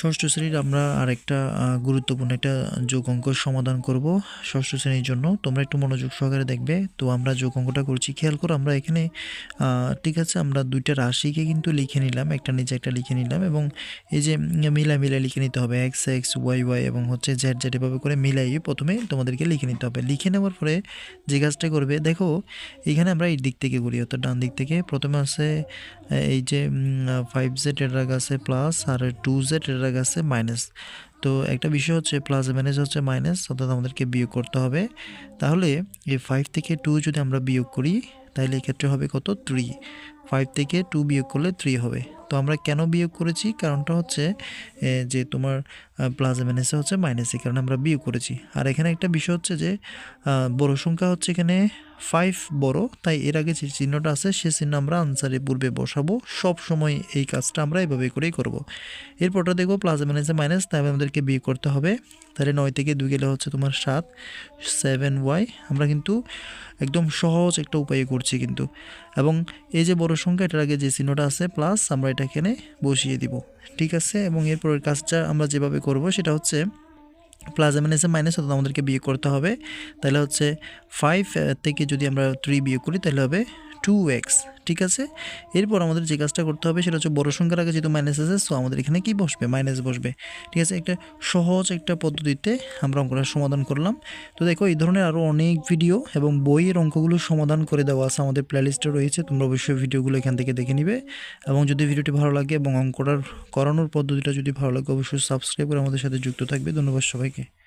ষষ্ঠ শ্রেণির আমরা আরেকটা গুরুত্বপূর্ণ একটা যোগ অঙ্ক সমাধান করব ষষ্ঠ শ্রেণির জন্য। তোমরা একটু মনোযোগ সহকারে দেখবে। তো আমরা যোগ অঙ্কটা করছি। খেয়াল করো আমরা এখানে ঠিক আছে, আমরা দুইটা রাশিকে কিন্তু লিখে নিলাম। একটা নিচে একটা লিখে নিলাম এবং এই যে মিলা মিলা লিখে নিতে হবে। এক্স এক্স ওয়াই ওয়াই এবং হচ্ছে জেড জেড এভাবে করে মিলাই প্রথমে তোমাদেরকে লিখে নিতে হবে। লিখে নেওয়ার পরে যে কাজটা করবে, দেখো এখানে আমরা এই দিক থেকে করি অর্থাৎ ডান দিক থেকে। প্রথমে আছে এই যে ফাইভ জেড এর আছে প্লাস আর টু জেড এর আগে আছে মাইনাস তো একটা বিষয় হচ্ছে প্লাস মাইনাস হচ্ছে মাইনাস অর্থাৎ আমাদেরকে বিয়োগ করতে হবে। তাহলে এই ফাইভ থেকে টু যদি আমরা বিয়োগ করি, তাহলে এক্ষেত্রে হবে কত? থ্রি ফাইভ থেকে টু বিয়োগ করলে থ্রি হবে। তো আমরা কেন বিয়োগ করেছি? কারণটা হচ্ছে যে তোমার প্লাস মাইনাসে হচ্ছে মাইনাস কারণে আমরা বিয়োগ করেছি। আর এখানে একটা বিষয় হচ্ছে যে বড় সংখ্যা হচ্ছে এখানে ফাইভ বড়, তাই এর আগে যে চিহ্নটা আছে, সে চিহ্ন আমরা আনসারে পূর্বে বসাবো। সব সময় এই কাজটা আমরা এভাবে করেই করব। এরপরটা দেখব প্লাস মাইনাসে মাইনাস তাই আমাদেরকে বিয়ে করতে হবে। তাহলে নয় থেকে দুই গেলে হচ্ছে তোমার সাত সেভেন ওয়াই আমরা কিন্তু একদম সহজ একটা উপায়ে করছি কিন্তু। এবং এই যে বড় সংখ্যা, এটার আগে যে চিহ্নটা আছে প্লাস আমরা এটা এখানে বসিয়ে দিব। ঠিক আছে? এবং এরপরের কাজটা আমরা যেভাবে করব, সেটা হচ্ছে প্লাস এসে মাইনাস অর্থাৎ আমাদেরকে বিয়ে করতে হবে। তাহলে হচ্ছে ফাইভ থেকে যদি আমরা থ্রি বিয়ে করি, তাহলে হবে টু এক্স ঠিক আছে? এরপর আমাদের যে কাজটা করতে হবে সেটা হচ্ছে বড় সংখ্যার আগে যেহেতু মাইনাস আছে সো আমাদের এখানে কি বসবে? মাইনাস বসবে, ঠিক আছে? একটা সহজ একটা পদ্ধতিতে আমরা অঙ্কটা সমাধান করলাম। তো দেখো, এই ধরনের আরও অনেক ভিডিও এবং বইয়ের অঙ্কগুলো সমাধান করে দেওয়া আছে আমাদের প্লেলিস্টে রয়েছে, তোমরা অবশ্যই ভিডিওগুলো এখান থেকে দেখে নিবে। এবং যদি ভিডিওটি ভালো লাগে এবং অঙ্কটার করানোর পদ্ধতিটা যদি ভালো লাগে, অবশ্যই সাবস্ক্রাইব করে আমাদের সাথে যুক্ত থাকবে। ধন্যবাদ সবাইকে।